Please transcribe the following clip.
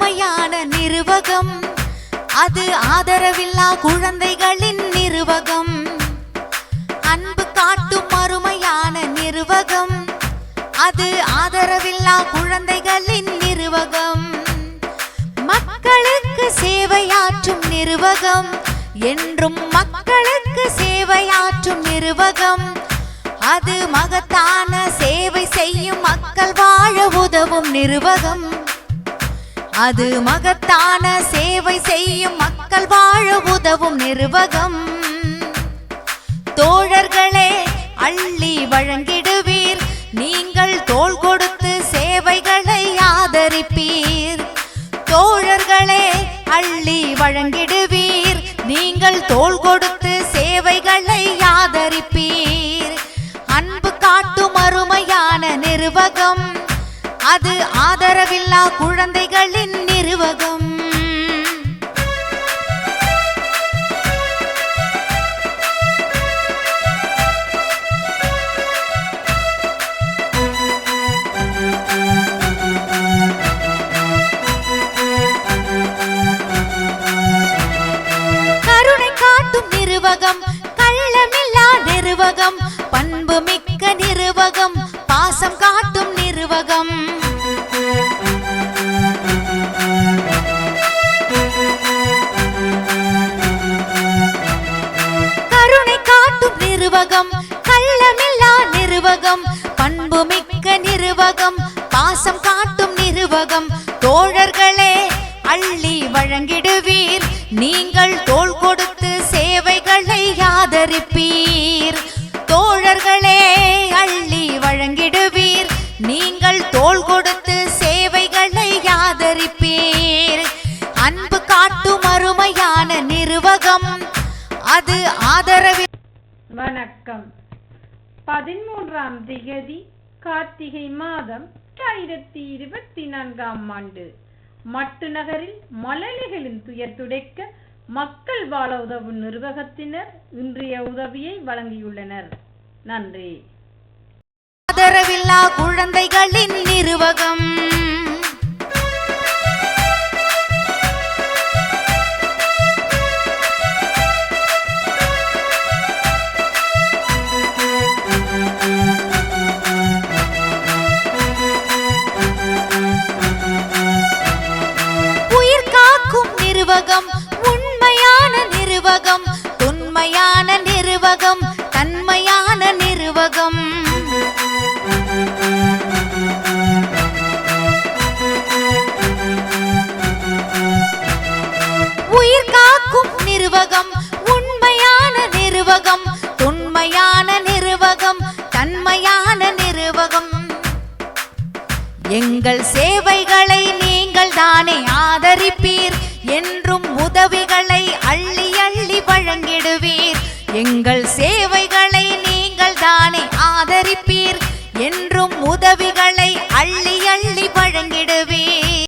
நிர்வகம். அது ஆதரவில்லா குழந்தைகளின் நிர்வகம். அன்பு காட்டும் அருமையான நிர்வகம். அது ஆதரவில்லா குழந்தைகளின் நிர்வகம். மக்களுக்கு சேவையாற்றும் நிர்வகம். என்றும் மக்களுக்கு சேவையாற்றும் நிர்வகம். அது மகத்தான சேவை செய்யும் மக்கள் வாழ உதவும் நிர்வகம். அது மகத்தான சேவை செய்யும் மக்கள் வாழ உதவும் நிர்வகம். தோழர்களே அள்ளி வழங்கிடுவீர். நீங்கள் தோள் கொடுத்து சேவைகளை ஆதரிப்பீர். தோழர்களே அள்ளி வழங்கிடுவீர். நீங்கள் தோள் கொடுத்து சேவைகளை ஆதரிப்பீர். அன்பு காட்டும் அருமையான நிர்வகம். அது ஆதரவில்லா குழந்தைகளின் நிர்வகம். காட்டும் நிர்வகம் கள்ளமில்லா நிர்வகம் பண்பு மிக்க நிர்வகம் பாசம் காட்டும் நிர்வகம். தோழர்களே அள்ளி வழங்கிடுவீர். நீங்கள் தோல் கொடுத்து சேவைகளை ஆதரிப்பீர். தோழர்களே அள்ளி வழங்கிடுவீர். நீங்கள் தோல் கொடுத்து சேவைகளை ஆதரிப்பீர். அன்பு காட்டும் அருமையான நிர்வகம். அது ஆதரவு வணக்கம். பதிமூன்றாம் திகதி கார்த்திகை மாதம் ஆயிரத்தி இருபத்தி நான்காம் ஆண்டு. மட்டு நகரில் மழலைகளின் துயர் துடைக்க மக்கள் வாழ உதவும் நிர்வாகத்தினர் இன்றைய உதவியை வழங்கியுள்ளனர். நன்றி. ஆதரவில்லா குழந்தைகளின் நிர்வாகம். நிறுவகம் உண்மையான நிறுவகம் தொன்மையான நிறுவகம் தன்மையான நிறுவகம் எங்கள் சேவைகளை நீங்கள் தானே ஆதரிப்பீர் என்றும் உதவிகளை அள்ளி அள்ளி வழங்கிடுவீர். எங்கள் சேவைகளை நீங்கள் தானே ஆதரிப்பீர்